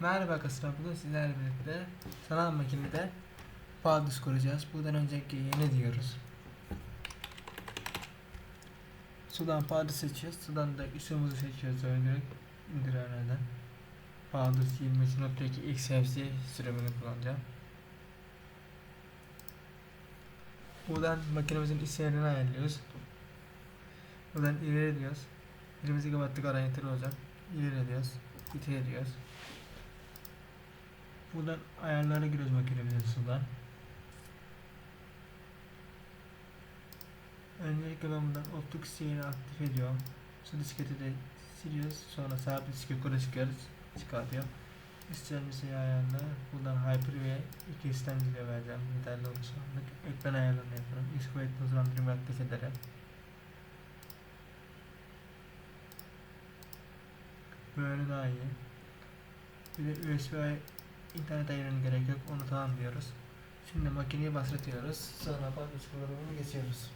Merhaba arkadaşlar bugün sizlerle birlikte sanal makinede Paldus kuracağız. Buradan önceki yeni diyoruz. Sudan Paldus seçiyoruz. Sudan da isomumuzu seçiyoruz önce indirenlerden. Paldus 23.2 XFC sürümünü kullanacağım. Buradan makinemizin isimlerini ayarlıyoruz. Buradan ileri diyoruz. 20 GB'lık arayı olacak. İleri diyoruz. Bitir diyoruz. Buradan ayarlara giriyoruz makinemizin sudan. Öncelikle ben buradan optik sihiri aktif ediyorum. Su disketi de siliyoruz. Sonra sabit diski yukarı çıkıyoruz. Çıkartıyor. İstemcisi ayarla. Buradan Hyper ve iki istemciyle vereceğim. Yeterli olmuş anlık. Ekran ayarlarını yapıyorum. X kuvvet hızlandırma aktif ederim. Böyle daha iyi. Bir de USB internet ayarının gerek yok. Onu tamam. Şimdi makineyi bastırıyoruz. Sonra Pardus kullanımına geçiyoruz.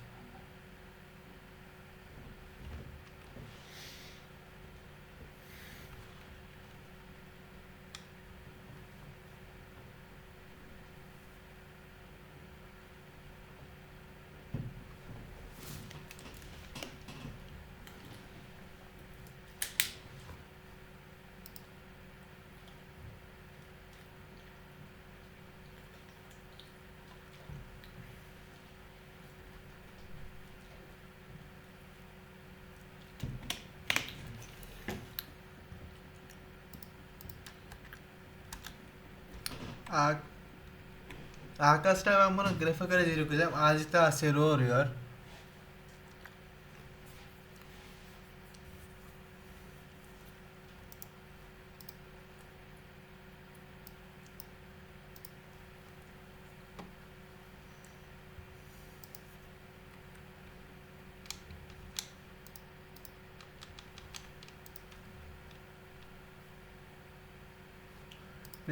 Ar- Arkadaşlar ben bunu grafik aracı yükleyeceğim. Azıcık daha oluyor.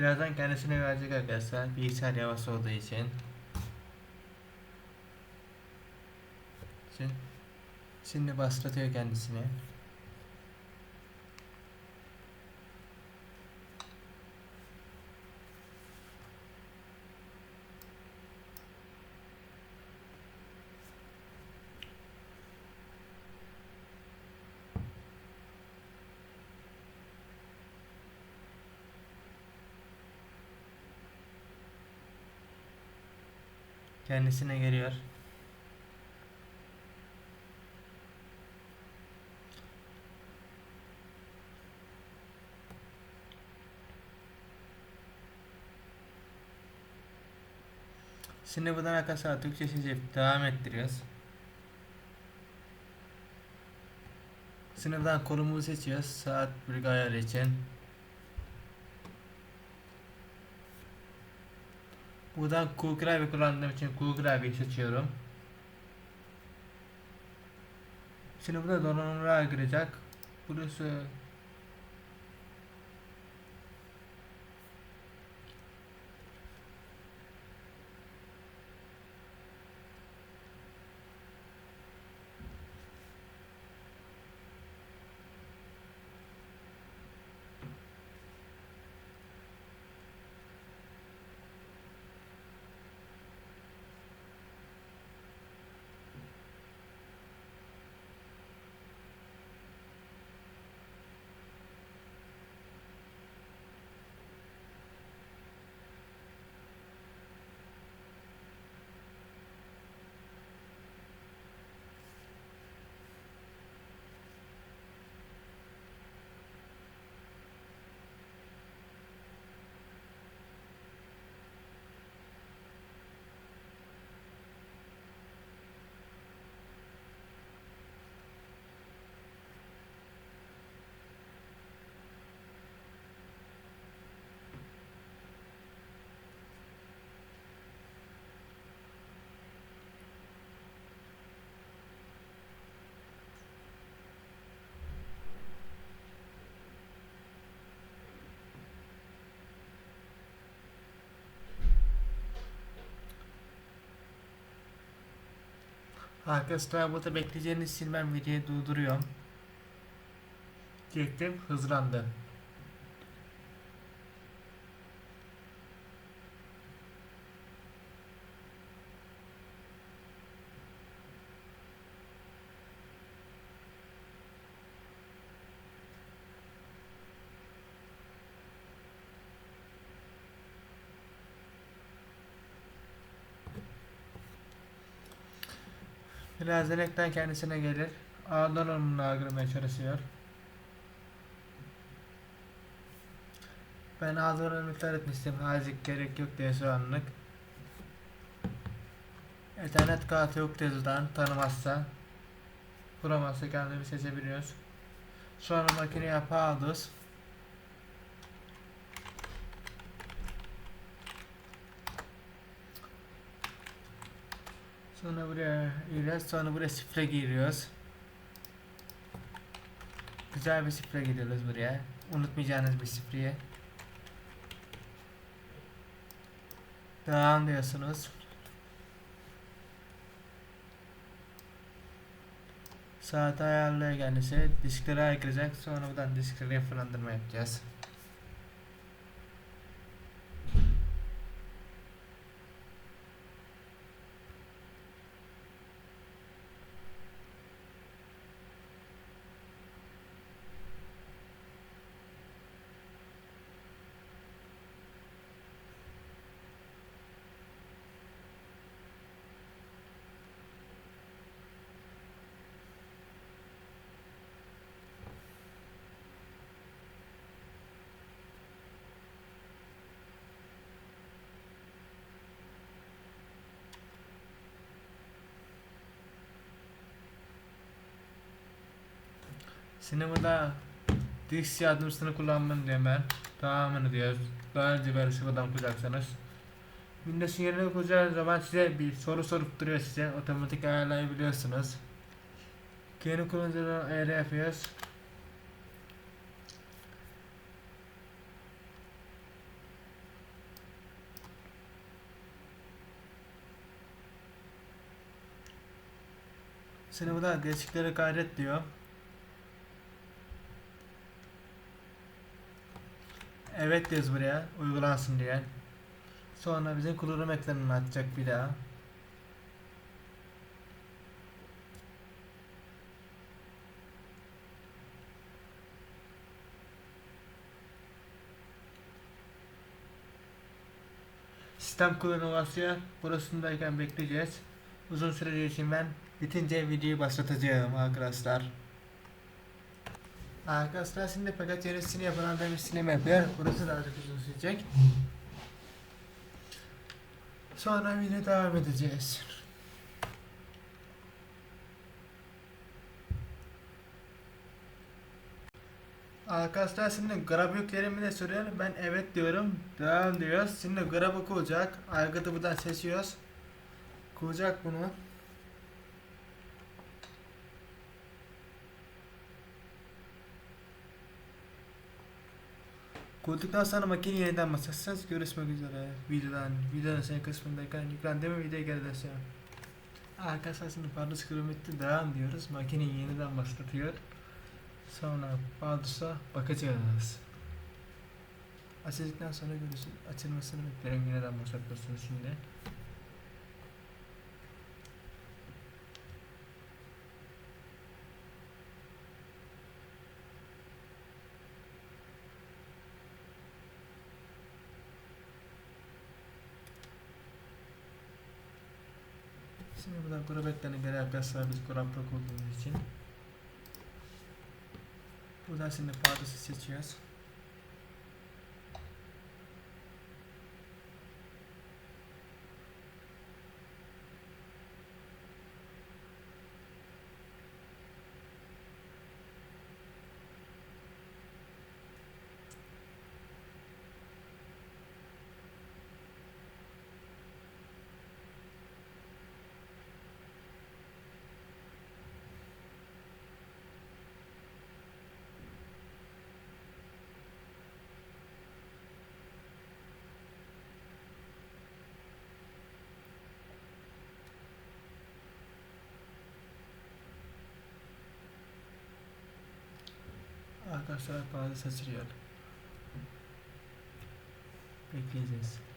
Birazdan kendisine verecek arkadaşlar. Bilgisayar yavaş olduğu için. Şimdi, bastırıyor kendisini. Kendisine geliyor. Şimdi buradan arkadaşlar Türkçe seçip devam ettiriyoruz. Sınıfdan konumuzu seçiyoruz. Saat bir ayarı için. Buradan Google Drive kullandığım için Google Drive'i seçiyorum. Şimdi burada donanımlar girecek. Burası Arkadaşlar burada bekleyeceğiniz silmem videoyu durduruyorum. Çektim hızlandı. Ekran kendisine gelir. A donanımını algılamaya çalışıyor. Ben donanımı iptal etmiştim. Azıcık gerek yok diye şu anlık. Ethernet kartı yok diyordan tanımazsa kuramazsa kendimiz seçebiliyoruz. Sonra makineye pahalıyız. Sonra buraya giriyoruz. Sonra buraya şifre giriyoruz. Güzel bir şifre giriyoruz buraya. Unutmayacağınız bir şifreyi. Devam diyorsunuz. Saat ayarlıyor kendisi. Diskleri ayıracak. Sonra buradan diskleri yapılandırma yapacağız. Sinemada disk yardımcısını kullanmanı diyorum ben. Tamamını. Daha önce böyle sıfırdan kuracaksanız. Windows'un yerine kuracağınız zaman size bir soru sorup duruyor size. Otomatik ayarlayabiliyorsunuz. Kendi kullanıcıdan ayar yapıyoruz. Sinemada değişikleri kaydet diyor. Evet diyoruz buraya uygulansın diye. Sonra bizim kullanım ekranını açacak bir daha. Sistem kullanımı basıyor. Burasındayken bekleyeceğiz. Uzun süre için ben bitince videoyu başlatacağım arkadaşlar. Arkadaşlar şimdi fakat yenisini yapan da bir sinema yapıyor. Burası da azıcık uzun sürecek. Sonra yine devam edeceğiz. Arkadaşlar şimdi grab yüklerimi de soruyor. Ben evet diyorum. Devam diyoruz. Şimdi grab'ı kuracak. Aygıtı buradan seçiyoruz. Kuracak bunu. Kurduktan sonra makine yeniden basarsanız görüşmek üzere videodan. Videonun senin kısmındayken yüklendiğim videoya geri dönüyorum. Arkadaşlar şimdi Baldur's Chrome'de devam diyoruz. Makineyi yeniden başlatıyor. Sonra Baldur's'a bakacağız. Açıldıktan sonra görüşürüz. Açılmasını beklerim yeniden başlatmasını şimdi. Şimdi buradan gurbetlerini geri arkadaşlar biz Kurap'ta kurduğumuz için. Buradan şimdi Pados'u seçiyoruz. Arkadaşlar bazı seçiliyor. Bekleyeceğiz. Arkadaşlar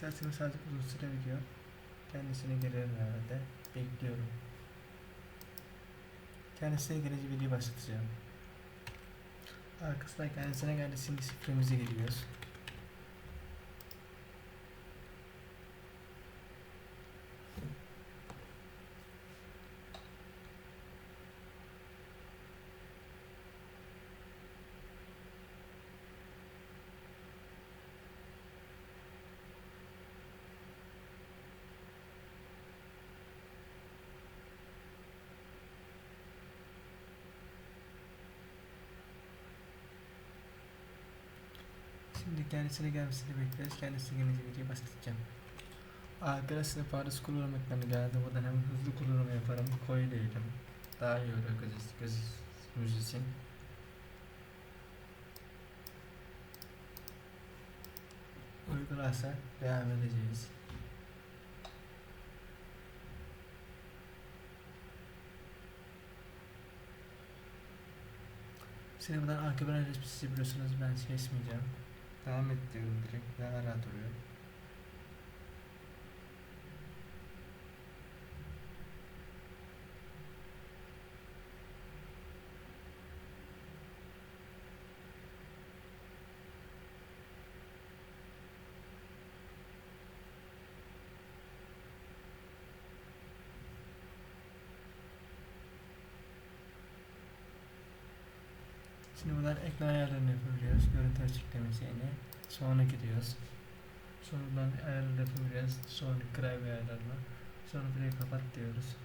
şimdi sadece uzun süre video. Kendisine gelirim herhalde. Bekliyorum. Kendisine gelince videoyu başlatacağım. Arkasından kendisine geldi şimdi şifremize giriyoruz. Şimdi kendisine gelmesini bekliyoruz. Kendisi gelince videoyu başlatacağım. Arkadaşlar Paris kullanım ekranı geldi. Buradan hem hızlı kullanım yaparım. Koyu değilim. Daha iyi oluyor göz, gözümüz için. Uygularsa devam edeceğiz. Buradan arka plan resmisi biliyorsunuz ben şey ismeyeceğim. Devam et diyorum direkt. Daha rahat oluyor. Şimdi buradan ekran ayarlarını yapabiliyoruz. Görüntü açıklamasını. Sonra gidiyoruz. Sonra buradan ayarları yapabiliyoruz. Sonra klavye ayarlarına. Sonra burayı kapat diyoruz.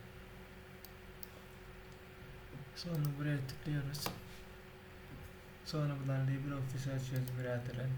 Sonra buraya tıklıyoruz. Sonra buradan LibreOffice açıyoruz biraderim.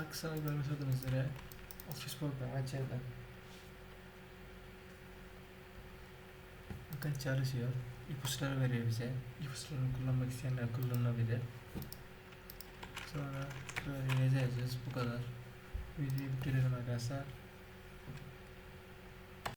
Arkasına görmüş olduğunuz üzere ofis programı açıldı. Bakın çalışıyor. İpuçları veriyor bize. İpuçlarını kullanmak isteyenler kullanabilir. Sonra böyle yazı yazıyoruz. Bu kadar. Videoyu bitirelim arkadaşlar.